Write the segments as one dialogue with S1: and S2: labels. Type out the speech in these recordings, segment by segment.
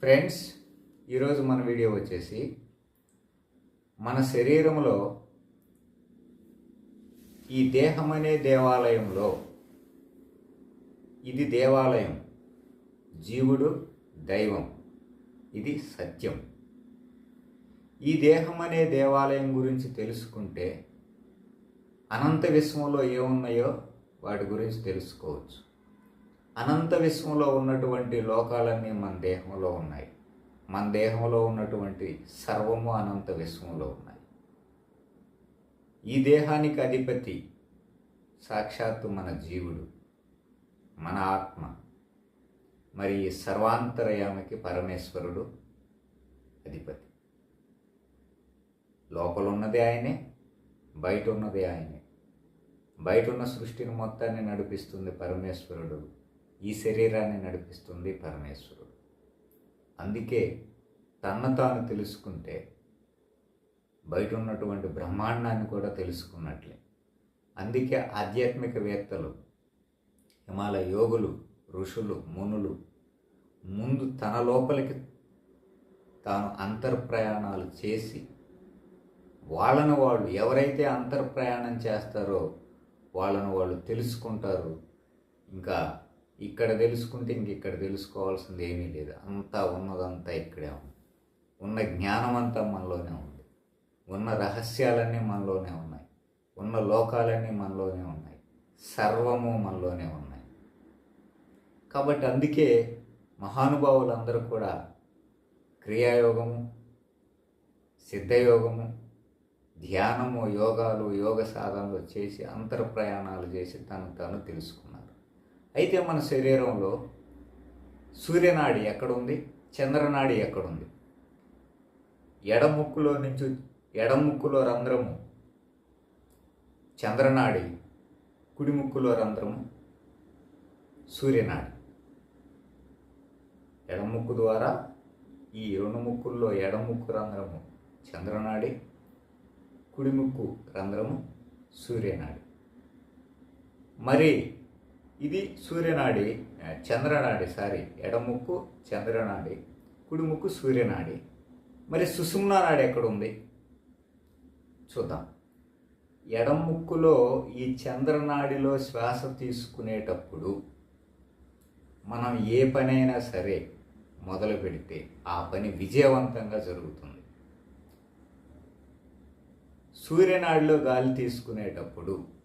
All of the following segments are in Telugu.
S1: ఫ్రెండ్స్ ఈరోజు మన వీడియో వచ్చేసి మన శరీరంలో ఈ దేహం అనే దేవాలయంలో ఇది దేవాలయం జీవుడు దైవం ఇది సత్యం. ఈ దేహం అనే దేవాలయం గురించి తెలుసుకుంటే అనంత విశ్వంలో ఏమున్నాయో వాటి గురించి తెలుసుకోవచ్చు. అనంత విశ్వంలో ఉన్నటువంటి లోకాలన్నీ మన దేహంలో ఉన్నాయి. మన దేహంలో ఉన్నటువంటి సర్వము అనంత విశ్వంలో ఉన్నాయి. ఈ దేహానికి అధిపతి సాక్షాత్తు మన జీవుడు మన ఆత్మ. మరి ఈ సర్వాంతరయామికి పరమేశ్వరుడు అధిపతి. లోపల ఉన్నది ఆయనే బయట ఉన్నది ఆయనే. బయట ఉన్న సృష్టిని మొత్తాన్ని నడిపిస్తుంది పరమేశ్వరుడు. ఈ శరీరాన్ని నడిపిస్తుంది పరమేశ్వరుడు. అందుకే తన తాను తెలుసుకుంటే బయట ఉన్నటువంటి బ్రహ్మాండాన్ని కూడా తెలుసుకున్నట్లే. అందుకే ఆధ్యాత్మికవేత్తలు హిమాలయ యోగులు ఋషులు మునులు ముందు తన లోపలికి తాను అంతర్ప్రయాణాలు చేసి వాళ్ళను వాళ్ళు ఎవరైతే అంతర్ప్రయాణం చేస్తారో వాళ్ళను వాళ్ళు తెలుసుకుంటారు. ఇంకా ఇక్కడ తెలుసుకుంటే ఇంక ఇక్కడ తెలుసుకోవాల్సింది ఏమీ లేదు. అంతా ఉన్నదంతా ఇక్కడే ఉంది. ఉన్న జ్ఞానం అంతా మనలోనే ఉంది. ఉన్న రహస్యాలన్నీ మనలోనే ఉన్నాయి. ఉన్న లోకాలన్నీ మనలోనే ఉన్నాయి. సర్వము మనలోనే ఉన్నాయి. కాబట్టి అందుకే మహానుభావులందరూ కూడా క్రియాయోగము సిద్ధయోగము ధ్యానము యోగాలు యోగ సాధనలు చేసి అంతర ప్రయాణాలు చేసి తను తాను తెలుసుకున్నారు అయితే మన శరీరంలో సూర్యనాడి ఎక్కడుంది? చంద్రనాడి ఎక్కడుంది? ఎడముక్కులో నుంచి ఎడముక్కులో రంధ్రము చంద్రనాడి కుడిముక్కులో రంధ్రము సూర్యనాడి. ఎడముక్కు ద్వారా ఈ రెండు ముక్కుల్లో ఎడముక్కు రంధ్రము చంద్రనాడి కుడిముక్కు రంధ్రము సూర్యనాడి. మరి ఇది సూర్యనాడి చంద్రనాడి సారీ ఎడముక్కు చంద్రనాడి కుడిముక్కు సూర్యనాడి. మరి సుషుమ్నా నాడి ఎక్కడ ఉంది చూద్దాం. ఎడముక్కులో ఈ చంద్రనాడిలో శ్వాస తీసుకునేటప్పుడు మనం ఏ పనైనా సరే మొదలు పెడితే ఆ పని విజయవంతంగా జరుగుతుంది. సూర్యనాడిలో గాలి తీసుకునేటప్పుడు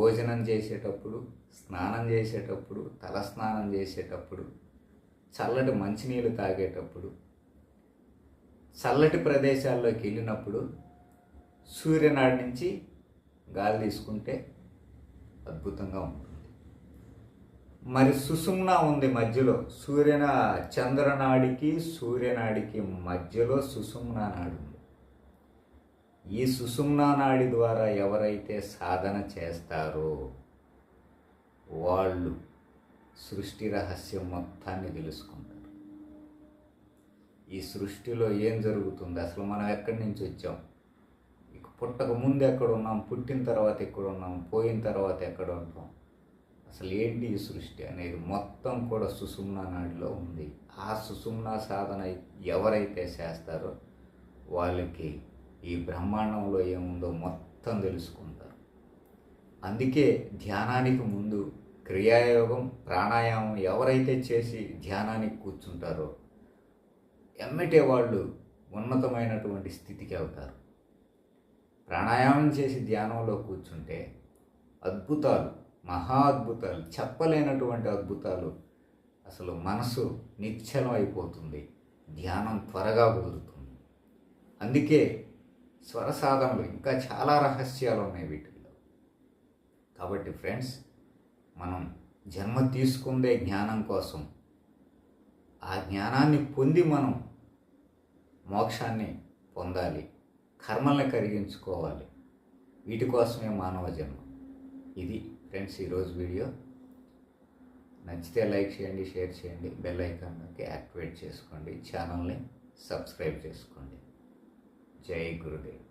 S1: భోజనం చేసేటప్పుడు స్నానం చేసేటప్పుడు తల స్నానం చేసేటప్పుడు చల్లటి మంచినీళ్ళు తాగేటప్పుడు చల్లటి ప్రదేశాల్లోకి వెళ్ళినప్పుడు సూర్యనాడి నుంచి గాలి తీసుకుంటే అద్భుతంగా ఉంటుంది. మరి సుసుమ్న ఉంది మధ్యలో. సూర్యన చంద్రనాడికి సూర్యనాడికి మధ్యలో సుసుమ్న నాడు ఉంది. ఈ సుసుమ్నా నాడి ద్వారా ఎవరైతే సాధన చేస్తారో వాళ్ళు సృష్టి రహస్యం మొత్తాన్ని తెలుసుకుంటారు. ఈ సృష్టిలో ఏం జరుగుతుంది? అసలు మనం ఎక్కడి నుంచి వచ్చాం? ఇక పుట్టక ముందు ఎక్కడ ఉన్నాం? పుట్టిన తర్వాత ఎక్కడ ఉన్నాం? పోయిన తర్వాత ఎక్కడ ఉంటాం? అసలు ఏంటి ఈ సృష్టి అనేది? మొత్తం కూడా సుసుమ్నా నాడిలో ఉంది. ఆ సుసుమ్నా సాధన ఎవరైతే చేస్తారో వాళ్ళకి ఈ బ్రహ్మాండంలో ఏముందో మొత్తం తెలుసుకుంటారు. అందుకే ధ్యానానికి ముందు క్రియాయోగం ప్రాణాయామం ఎవరైతే చేసి ధ్యానానికి కూర్చుంటారో ఎమ్మటే వాళ్ళు ఉన్నతమైనటువంటి స్థితికి అవుతారు. ప్రాణాయామం చేసి ధ్యానంలో కూర్చుంటే అద్భుతాలు మహా అద్భుతాలు చెప్పలేనటువంటి అద్భుతాలు అసలు మనసు నిశ్చలం అయిపోతుంది ధ్యానం త్వరగా కుదురుతుంది. అందుకే స్వరసాధనలు ఇంకా చాలా రహస్యాలు ఉన్నాయి వీటిల్లో. కాబట్టి ఫ్రెండ్స్ మనం జన్మ తీసుకుందే జ్ఞానం కోసం ఆ జ్ఞానాన్ని పొంది మనం మోక్షాన్ని పొందాలి కర్మల్ని కరిగించుకోవాలి. వీటి కోసమే మానవ జన్మ. ఇది ఫ్రెండ్స్ ఈరోజు వీడియో. నచ్చితే లైక్ చేయండి షేర్ చేయండి బెల్ ఐకాన్కి యాక్టివేట్ చేసుకోండి ఛానల్ని సబ్స్క్రైబ్ చేసుకోండి. जय गुरुदेव।